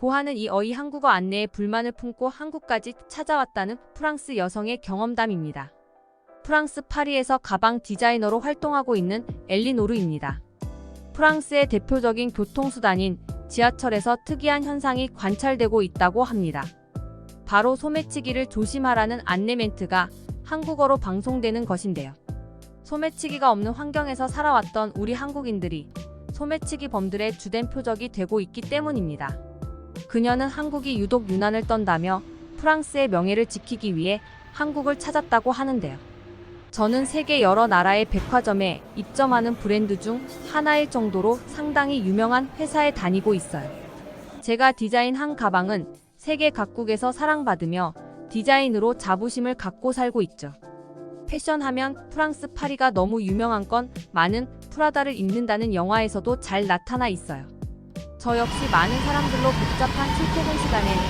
고하는 이 어이 한국어 안내에 불만을 품고 한국까지 찾아왔다는 프랑스 여성의 경험담입니다. 프랑스 파리에서 가방 디자이너로 활동하고 있는 엘리노르입니다. 프랑스의 대표적인 교통수단인 지하철에서 특이한 현상이 관찰되고 있다고 합니다. 바로 소매치기를 조심하라는 안내 멘트가 한국어로 방송되는 것인데요. 소매치기가 없는 환경에서 살아왔던 우리 한국인들이 소매치기 범들의 주된 표적이 되고 있기 때문입니다. 그녀는 한국이 유독 유난을 떤다며 프랑스의 명예를 지키기 위해 한국을 찾았다고 하는데요. 저는 세계 여러 나라의 백화점에 입점하는 브랜드 중 하나일 정도로 상당히 유명한 회사에 다니고 있어요. 제가 디자인한 가방은 세계 각국에서 사랑받으며 디자인으로 자부심을 갖고 살고 있죠. 패션 하면 프랑스 파리가 너무 유명한 건 많은 프라다를 입는다는 영화에서도 잘 나타나 있어요. 저 역시 많은 사람들로 복잡한 출퇴근 시간에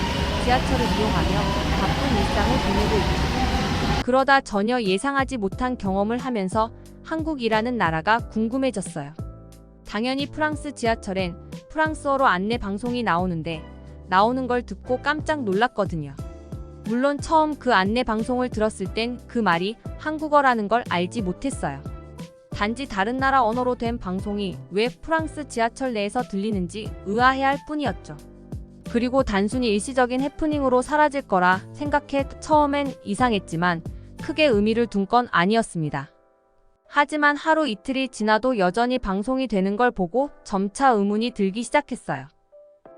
지하철을 이용하며 바쁜 일상을 보내고 있죠. 그러다 전혀 예상하지 못한 경험을 하면서 한국이라는 나라가 궁금해졌어요. 당연히 프랑스 지하철엔 프랑스어로 안내 방송이 나오는데 나오는 걸 듣고 깜짝 놀랐거든요. 물론 처음 그 안내 방송을 들었을 땐 그 말이 한국어라는 걸 알지 못했어요. 단지 다른 나라 언어로 된 방송이 왜 프랑스 지하철 내에서 들리는지 의아해할 뿐이었죠. 그리고 단순히 일시적인 해프닝으로 사라질 거라 생각해 처음엔 이상했지만 크게 의미를 둔 건 아니었습니다. 하지만 하루 이틀이 지나도 여전히 방송이 되는 걸 보고 점차 의문이 들기 시작했어요.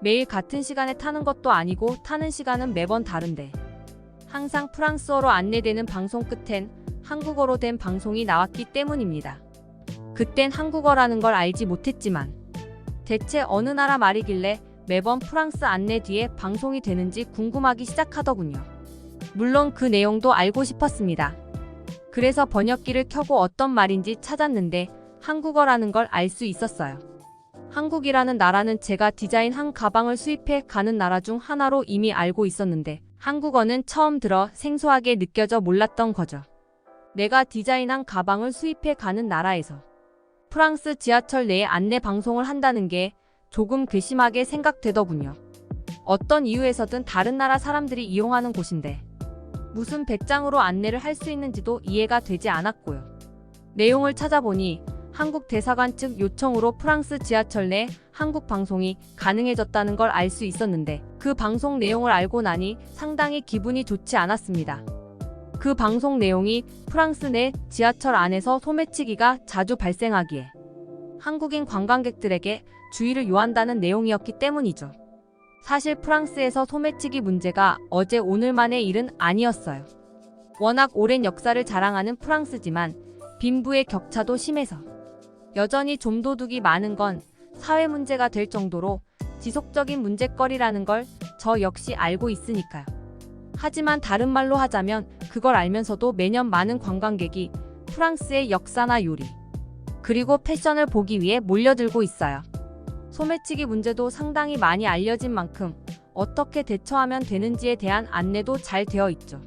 매일 같은 시간에 타는 것도 아니고 타는 시간은 매번 다른데 항상 프랑스어로 안내되는 방송 끝엔 한국어로 된 방송이 나왔기 때문입니다. 그땐 한국어라는 걸 알지 못했지만 대체 어느 나라 말이길래 매번 프랑스 안내 뒤에 방송이 되는지 궁금하기 시작하더군요. 물론 그 내용도 알고 싶었습니다. 그래서 번역기를 켜고 어떤 말인지 찾았는데 한국어라는 걸 알 수 있었어요. 한국이라는 나라는 제가 디자인한 가방을 수입해 가는 나라 중 하나로 이미 알고 있었는데 한국어는 처음 들어 생소하게 느껴져 몰랐던 거죠. 내가 디자인한 가방을 수입해 가는 나라에서 프랑스 지하철 내에 안내 방송을 한다는 게 조금 괘씸하게 생각되더군요. 어떤 이유에서든 다른 나라 사람들이 이용하는 곳인데 무슨 배짱으로 안내를 할 수 있는지도 이해가 되지 않았고요. 내용을 찾아보니 한국 대사관 측 요청으로 프랑스 지하철 내 한국 방송이 가능해졌다는 걸 알 수 있었는데 그 방송 내용을 알고 나니 상당히 기분이 좋지 않았습니다. 그 방송 내용이 프랑스 내 지하철 안에서 소매치기가 자주 발생하기에 한국인 관광객들에게 주의를 요한다는 내용이었기 때문이죠. 사실 프랑스에서 소매치기 문제가 어제 오늘만의 일은 아니었어요. 워낙 오랜 역사를 자랑하는 프랑스지만 빈부의 격차도 심해서 여전히 좀도둑이 많은 건 사회 문제가 될 정도로 지속적인 문제거리라는 걸 저 역시 알고 있으니까요. 하지만 다른 말로 하자면 그걸 알면서도 매년 많은 관광객이 프랑스의 역사나 요리, 그리고 패션을 보기 위해 몰려들고 있어요. 소매치기 문제도 상당히 많이 알려진 만큼 어떻게 대처하면 되는지에 대한 안내도 잘 되어 있죠.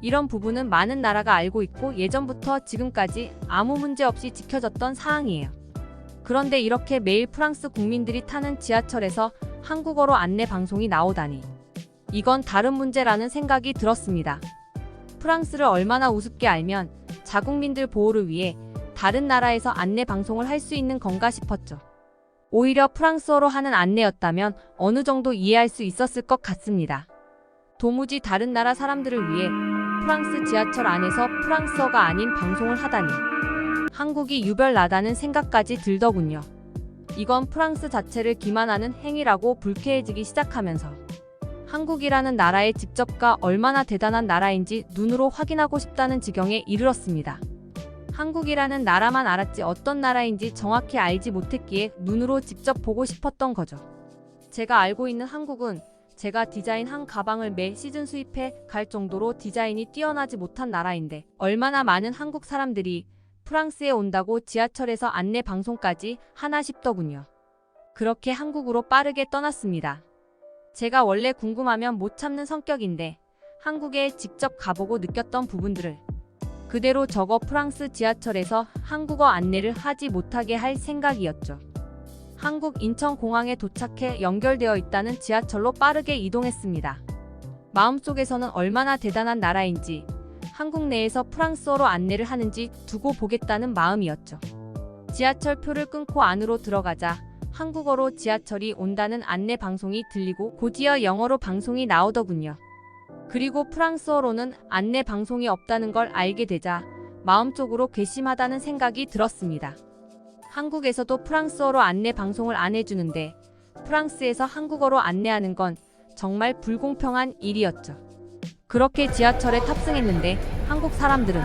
이런 부분은 많은 나라가 알고 있고 예전부터 지금까지 아무 문제 없이 지켜졌던 사항이에요. 그런데 이렇게 매일 프랑스 국민들이 타는 지하철에서 한국어로 안내 방송이 나오다니. 이건 다른 문제라는 생각이 들었습니다. 프랑스를 얼마나 우습게 알면 자국민들 보호를 위해 다른 나라에서 안내 방송을 할 수 있는 건가 싶었죠. 오히려 프랑스어로 하는 안내였다면 어느 정도 이해할 수 있었을 것 같습니다. 도무지 다른 나라 사람들을 위해 프랑스 지하철 안에서 프랑스어가 아닌 방송을 하다니 한국이 유별나다는 생각까지 들더군요. 이건 프랑스 자체를 기만하는 행위라고 불쾌해지기 시작하면서 한국이라는 나라의 직접가 얼마나 대단한 나라인지 눈으로 확인하고 싶다는 지경에 이르렀습니다. 한국이라는 나라만 알았지 어떤 나라인지 정확히 알지 못했기에 눈으로 직접 보고 싶었던 거죠. 제가 알고 있는 한국은 제가 디자인한 가방을 매 시즌 수입해 갈 정도로 디자인이 뛰어나지 못한 나라인데 얼마나 많은 한국 사람들이 프랑스에 온다고 지하철에서 안내 방송까지 하나 싶더군요. 그렇게 한국으로 빠르게 떠났습니다. 제가 원래 궁금하면 못 참는 성격인데 한국에 직접 가보고 느꼈던 부분들을 그대로 적어 프랑스 지하철에서 한국어 안내를 하지 못하게 할 생각이었죠. 한국 인천공항에 도착해 연결되어 있다는 지하철로 빠르게 이동했습니다. 마음속에서는 얼마나 대단한 나라인지 한국 내에서 프랑스어로 안내를 하는지 두고 보겠다는 마음이었죠. 지하철 표를 끊고 안으로 들어가자 한국어로 지하철이 온다는 안내 방송이 들리고 곧이어 영어로 방송이 나오더군요. 그리고 프랑스어로는 안내 방송이 없다는 걸 알게 되자 마음속으로 괘씸하다는 생각이 들었습니다. 한국에서도 프랑스어로 안내 방송을 안 해주는데 프랑스에서 한국어로 안내하는 건 정말 불공평한 일이었죠. 그렇게 지하철에 탑승했는데 한국 사람들은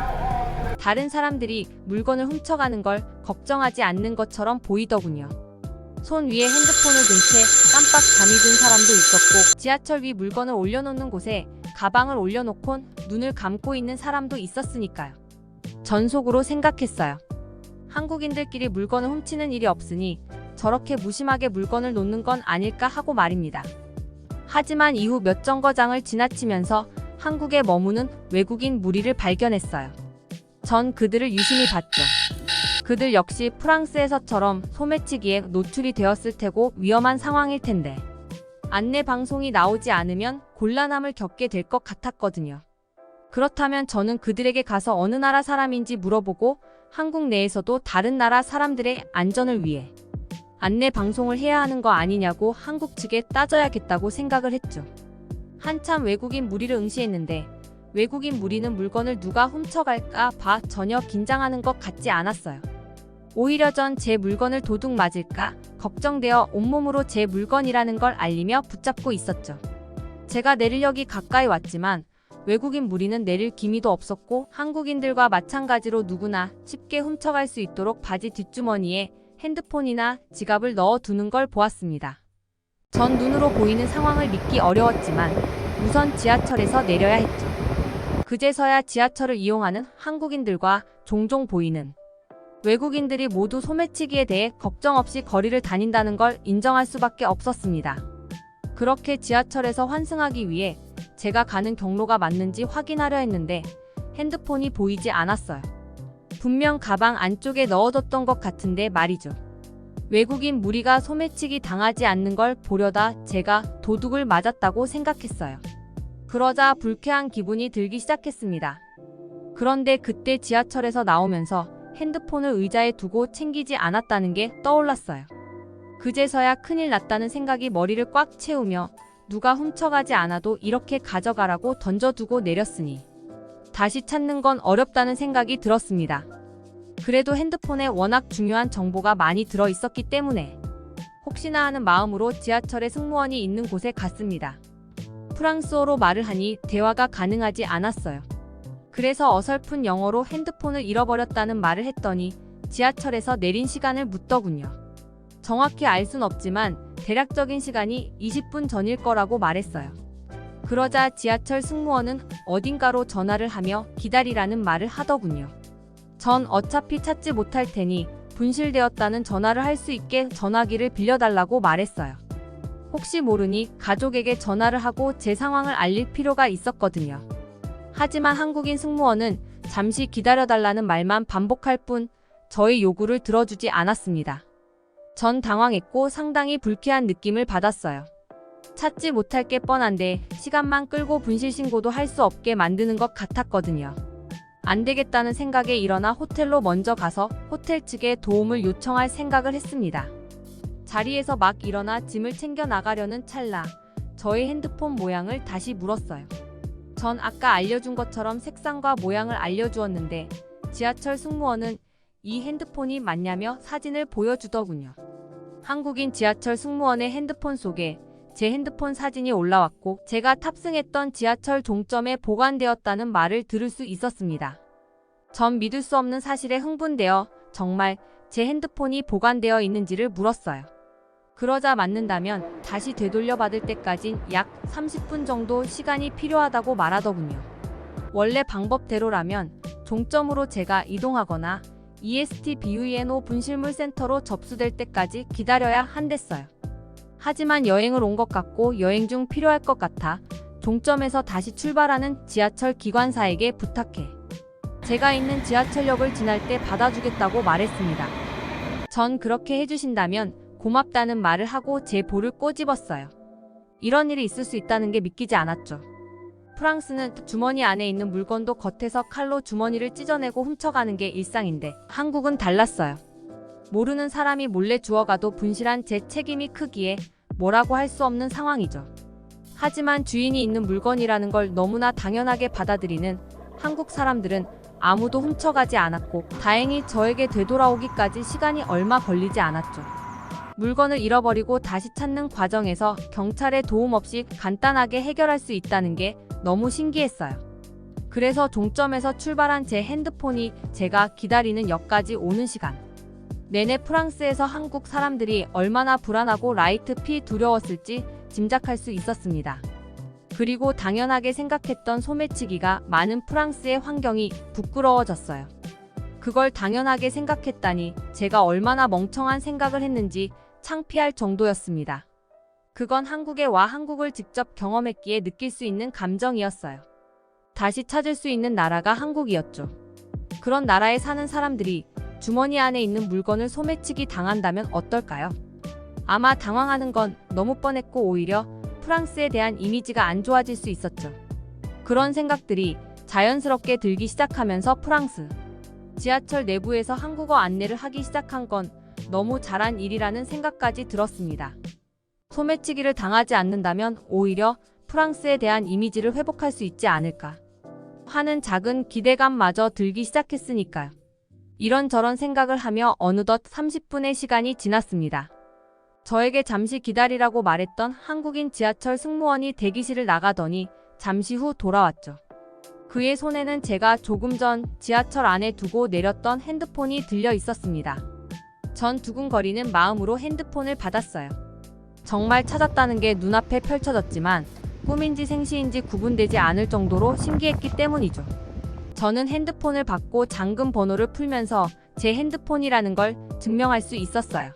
다른 사람들이 물건을 훔쳐가는 걸 걱정하지 않는 것처럼 보이더군요. 손 위에 핸드폰을 든 채 깜빡 잠이 든 사람도 있었고 지하철 위 물건을 올려놓는 곳에 가방을 올려놓곤 눈을 감고 있는 사람도 있었으니까요. 전속으로 생각했어요. 한국인들끼리 물건을 훔치는 일이 없으니 저렇게 무심하게 물건을 놓는 건 아닐까 하고 말입니다. 하지만 이후 몇 정거장을 지나치면서 한국에 머무는 외국인 무리를 발견했어요. 전 그들을 유심히 봤죠. 그들 역시 프랑스에서처럼 소매치기에 노출이 되었을 테고 위험한 상황일 텐데 안내 방송이 나오지 않으면 곤란함을 겪게 될 것 같았거든요. 그렇다면 저는 그들에게 가서 어느 나라 사람인지 물어보고 한국 내에서도 다른 나라 사람들의 안전을 위해 안내 방송을 해야 하는 거 아니냐고 한국 측에 따져야겠다고 생각을 했죠. 한참 외국인 무리를 응시했는데 외국인 무리는 물건을 누가 훔쳐갈까 봐 전혀 긴장하는 것 같지 않았어요. 오히려 전 제 물건을 도둑 맞을까 걱정되어 온몸으로 제 물건이라는 걸 알리며 붙잡고 있었죠. 제가 내리려기 가까이 왔지만 외국인 무리는 내릴 기미도 없었고 한국인들과 마찬가지로 누구나 쉽게 훔쳐갈 수 있도록 바지 뒷주머니에 핸드폰이나 지갑을 넣어 두는 걸 보았습니다. 전 눈으로 보이는 상황을 믿기 어려웠지만 우선 지하철에서 내려야 했죠. 그제서야 지하철을 이용하는 한국인들과 종종 보이는 외국인들이 모두 소매치기에 대해 걱정 없이 거리를 다닌다는 걸 인정할 수밖에 없었습니다. 그렇게 지하철에서 환승하기 위해 제가 가는 경로가 맞는지 확인하려 했는데 핸드폰이 보이지 않았어요. 분명 가방 안쪽에 넣어뒀던 것 같은데 말이죠. 외국인 무리가 소매치기 당하지 않는 걸 보려다 제가 도둑을 맞았다고 생각했어요. 그러자 불쾌한 기분이 들기 시작했습니다. 그런데 그때 지하철에서 나오면서 핸드폰을 의자에 두고 챙기지 않았다는 게 떠올랐어요. 그제서야 큰일 났다는 생각이 머리를 꽉 채우며 누가 훔쳐가지 않아도 이렇게 가져가라고 던져두고 내렸으니 다시 찾는 건 어렵다는 생각이 들었습니다. 그래도 핸드폰에 워낙 중요한 정보가 많이 들어 있었기 때문에 혹시나 하는 마음으로 지하철에 승무원이 있는 곳에 갔습니다. 프랑스어로 말을 하니 대화가 가능하지 않았어요. 그래서 어설픈 영어로 핸드폰을 잃어버렸다는 말을 했더니 지하철에서 내린 시간을 묻더군요. 정확히 알 순 없지만 대략적인 시간이 20분 전일 거라고 말했어요. 그러자 지하철 승무원은 어딘가로 전화를 하며 기다리라는 말을 하더군요. 전 어차피 찾지 못할 테니 분실되었다는 전화를 할 수 있게 전화기를 빌려달라고 말했어요. 혹시 모르니 가족에게 전화를 하고 제 상황을 알릴 필요가 있었거든요. 하지만 한국인 승무원은 잠시 기다려달라는 말만 반복할 뿐 저의 요구를 들어주지 않았습니다. 전 당황했고 상당히 불쾌한 느낌을 받았어요. 찾지 못할 게 뻔한데 시간만 끌고 분실 신고도 할 수 없게 만드는 것 같았거든요. 안 되겠다는 생각에 일어나 호텔로 먼저 가서 호텔 측에 도움을 요청할 생각을 했습니다. 자리에서 막 일어나 짐을 챙겨 나가려는 찰나 저의 핸드폰 모양을 다시 물었어요. 전 아까 알려준 것처럼 색상과 모양을 알려주었는데 지하철 승무원은 이 핸드폰이 맞냐며 사진을 보여주더군요. 한국인 지하철 승무원의 핸드폰 속에 제 핸드폰 사진이 올라왔고 제가 탑승했던 지하철 종점에 보관되었다는 말을 들을 수 있었습니다. 전 믿을 수 없는 사실에 흥분되어 정말 제 핸드폰이 보관되어 있는지를 물었어요. 그러자 맞는다면 다시 되돌려 받을 때까진 약 30분 정도 시간이 필요하다고 말하더군요. 원래 방법대로라면 종점으로 제가 이동하거나 E EST BUNO 분실물 센터로 접수될 때까지 기다려야 한댔어요. 하지만 여행을 온 것 같고 여행 중 필요할 것 같아 종점에서 다시 출발하는 지하철 기관사에게 부탁해. 제가 있는 지하철역을 지날 때 받아주겠다고 말했습니다. 전 그렇게 해주신다면 고맙다는 말을 하고 제 볼을 꼬집었어요. 이런 일이 있을 수 있다는 게 믿기지 않았죠. 프랑스는 주머니 안에 있는 물건도 겉에서 칼로 주머니를 찢어내고 훔쳐가는 게 일상인데 한국은 달랐어요. 모르는 사람이 몰래 주워가도 분실한 제 책임이 크기에 뭐라고 할 수 없는 상황이죠. 하지만 주인이 있는 물건이라는 걸 너무나 당연하게 받아들이는 한국 사람들은 아무도 훔쳐가지 않았고 다행히 저에게 되돌아오기까지 시간이 얼마 걸리지 않았죠. 물건을 잃어버리고 다시 찾는 과정에서 경찰의 도움 없이 간단하게 해결할 수 있다는 게 너무 신기했어요. 그래서 종점에서 출발한 제 핸드폰이 제가 기다리는 역까지 오는 시간. 내내 프랑스에서 한국 사람들이 얼마나 불안하고 라이트 피 두려웠을지 짐작할 수 있었습니다. 그리고 당연하게 생각했던 소매치기가 많은 프랑스의 환경이 부끄러워졌어요. 그걸 당연하게 생각했다니 제가 얼마나 멍청한 생각을 했는지 창피할 정도였습니다. 그건 한국에 와 한국을 직접 경험했기에 느낄 수 있는 감정이었어요. 다시 찾을 수 있는 나라가 한국이었죠. 그런 나라에 사는 사람들이 주머니 안에 있는 물건을 소매치기 당한다면 어떨까요? 아마 당황하는 건 너무 뻔했고 오히려 프랑스에 대한 이미지가 안 좋아질 수 있었죠. 그런 생각들이 자연스럽게 들기 시작하면서 프랑스 지하철 내부에서 한국어 안내를 하기 시작한 건 너무 잘한 일이라는 생각까지 들었습니다. 소매치기를 당하지 않는다면 오히려 프랑스에 대한 이미지를 회복할 수 있지 않을까 하는 작은 기대감마저 들기 시작했으니까요. 이런저런 생각을 하며 어느덧 30분의 시간이 지났습니다. 저에게 잠시 기다리라고 말했던 한국인 지하철 승무원이 대기실을 나가더니 잠시 후 돌아왔죠. 그의 손에는 제가 조금 전 지하철 안에 두고 내렸던 핸드폰이 들려 있었습니다. 전 두근거리는 마음으로 핸드폰을 받았어요. 정말 찾았다는 게 눈앞에 펼쳐졌지만 꿈인지 생시인지 구분되지 않을 정도로 신기했기 때문이죠. 저는 핸드폰을 받고 잠금 번호를 풀면서 제 핸드폰이라는 걸 증명할 수 있었어요.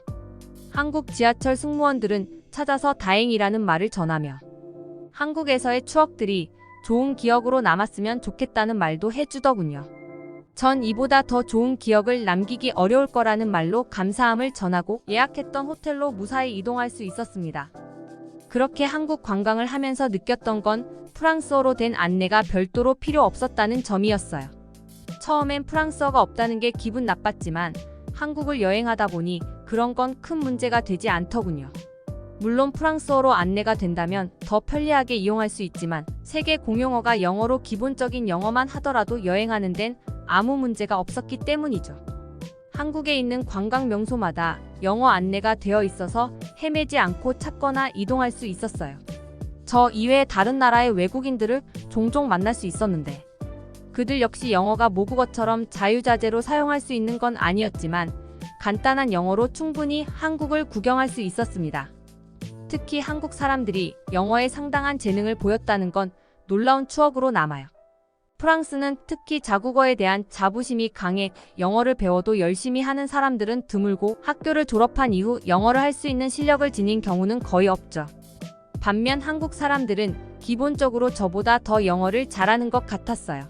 한국 지하철 승무원들은 찾아서 다행이라는 말을 전하며 한국에서의 추억들이 좋은 기억으로 남았으면 좋겠다는 말도 해주더군요. 전 이보다 더 좋은 기억을 남기기 어려울 거라는 말로 감사함을 전하고 예약했던 호텔로 무사히 이동할 수 있었습니다. 그렇게 한국 관광을 하면서 느꼈던 건 프랑스어로 된 안내가 별도로 필요 없었다는 점이었어요. 처음엔 프랑스어가 없다는 게 기분 나빴지만 한국을 여행하다 보니 그런 건 큰 문제가 되지 않더군요. 물론 프랑스어로 안내가 된다면 더 편리하게 이용할 수 있지만 세계 공용어가 영어로 기본적인 영어만 하더라도 여행하는 데는 아무 문제가 없었기 때문이죠. 한국에 있는 관광 명소마다 영어 안내가 되어 있어서 헤매지 않고 찾거나 이동할 수 있었어요. 저 이외에 다른 나라의 외국인들을 종종 만날 수 있었는데 그들 역시 영어가 모국어처럼 자유자재로 사용할 수 있는 건 아니었지만 간단한 영어로 충분히 한국을 구경할 수 있었습니다. 특히 한국 사람들이 영어에 상당한 재능을 보였다는 건 놀라운 추억으로 남아요. 프랑스는 특히 자국어에 대한 자부심이 강해 영어를 배워도 열심히 하는 사람들은 드물고 학교를 졸업한 이후 영어를 할 수 있는 실력을 지닌 경우는 거의 없죠. 반면 한국 사람들은 기본적으로 저보다 더 영어를 잘하는 것 같았어요.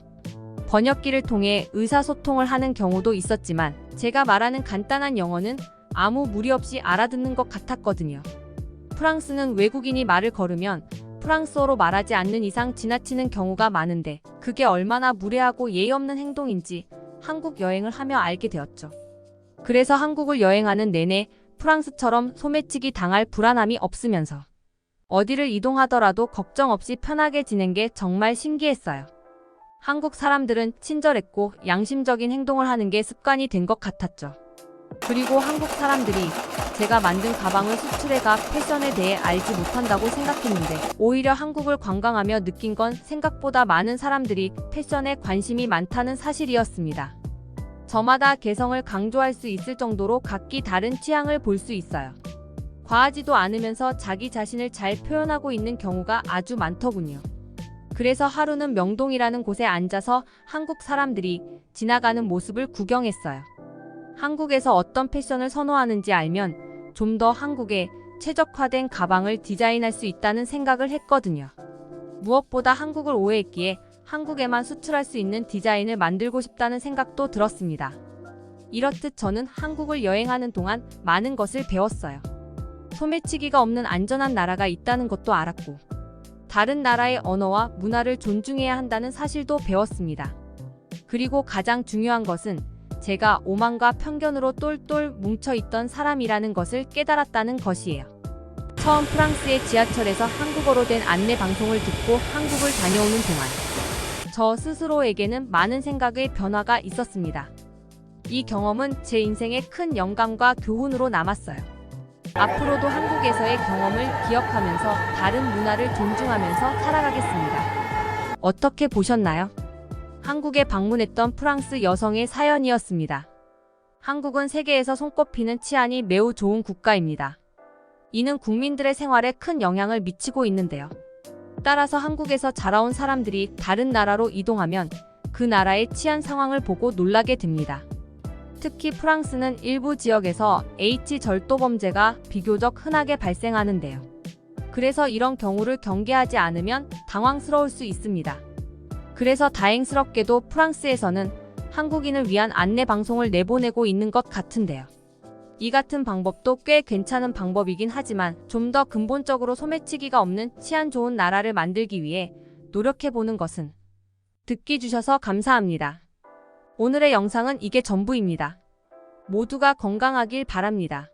번역기를 통해 의사소통을 하는 경우도 있었지만 제가 말하는 간단한 영어는 아무 무리 없이 알아듣는 것 같았거든요. 프랑스는 외국인이 말을 걸으면 프랑스어로 말하지 않는 이상 지나치는 경우가 많은데 그게 얼마나 무례하고 예의 없는 행동인지 한국 여행을 하며 알게 되었죠. 그래서 한국을 여행하는 내내 프랑스처럼 소매치기 당할 불안함이 없으면서 어디를 이동하더라도 걱정 없이 편하게 지낸 게 정말 신기했어요. 한국 사람들은 친절했고 양심적인 행동을 하는 게 습관이 된 것 같았죠. 그리고 한국 사람들이 제가 만든 가방을 수출해가 패션에 대해 알지 못한다고 생각했는데 오히려 한국을 관광하며 느낀 건 생각보다 많은 사람들이 패션에 관심이 많다는 사실이었습니다. 저마다 개성을 강조할 수 있을 정도로 각기 다른 취향을 볼 수 있어요. 과하지도 않으면서 자기 자신을 잘 표현하고 있는 경우가 아주 많더군요. 그래서 하루는 명동이라는 곳에 앉아서 한국 사람들이 지나가는 모습을 구경했어요. 한국에서 어떤 패션을 선호하는지 알면 좀 더 한국에 최적화된 가방을 디자인할 수 있다는 생각을 했거든요. 무엇보다 한국을 오해했기에 한국에만 수출할 수 있는 디자인을 만들고 싶다는 생각도 들었습니다. 이렇듯 저는 한국을 여행하는 동안 많은 것을 배웠어요. 소매치기가 없는 안전한 나라가 있다는 것도 알았고, 다른 나라의 언어와 문화를 존중해야 한다는 사실도 배웠습니다. 그리고 가장 중요한 것은 제가 오만과 편견으로 똘똘 뭉쳐 있던 사람이라는 것을 깨달았다는 것이에요. 처음 프랑스의 지하철에서 한국어로 된 안내 방송을 듣고 한국을 다녀오는 동안 저 스스로에게는 많은 생각의 변화가 있었습니다. 이 경험은 제 인생의 큰 영감과 교훈으로 남았어요. 앞으로도 한국에서의 경험을 기억하면서 다른 문화를 존중하면서 살아가겠습니다. 어떻게 보셨나요? 한국에 방문했던 프랑스 여성의 사연이었습니다. 한국은 세계에서 손꼽히는 치안이 매우 좋은 국가입니다. 이는 국민들의 생활에 큰 영향을 미치고 있는데요. 따라서 한국에서 자라온 사람들이 다른 나라로 이동하면 그 나라의 치안 상황을 보고 놀라게 됩니다. 특히 프랑스는 일부 지역에서 H 절도 범죄가 비교적 흔하게 발생하는데요. 그래서 이런 경우를 경계하지 않으면 당황스러울 수 있습니다. 그래서 다행스럽게도 프랑스에서는 한국인을 위한 안내 방송을 내보내고 있는 것 같은데요. 이 같은 방법도 꽤 괜찮은 방법이긴 하지만 좀 더 근본적으로 소매치기가 없는 치안 좋은 나라를 만들기 위해 노력해보는 것은 듣기 주셔서 감사합니다. 오늘의 영상은 이게 전부입니다. 모두가 건강하길 바랍니다.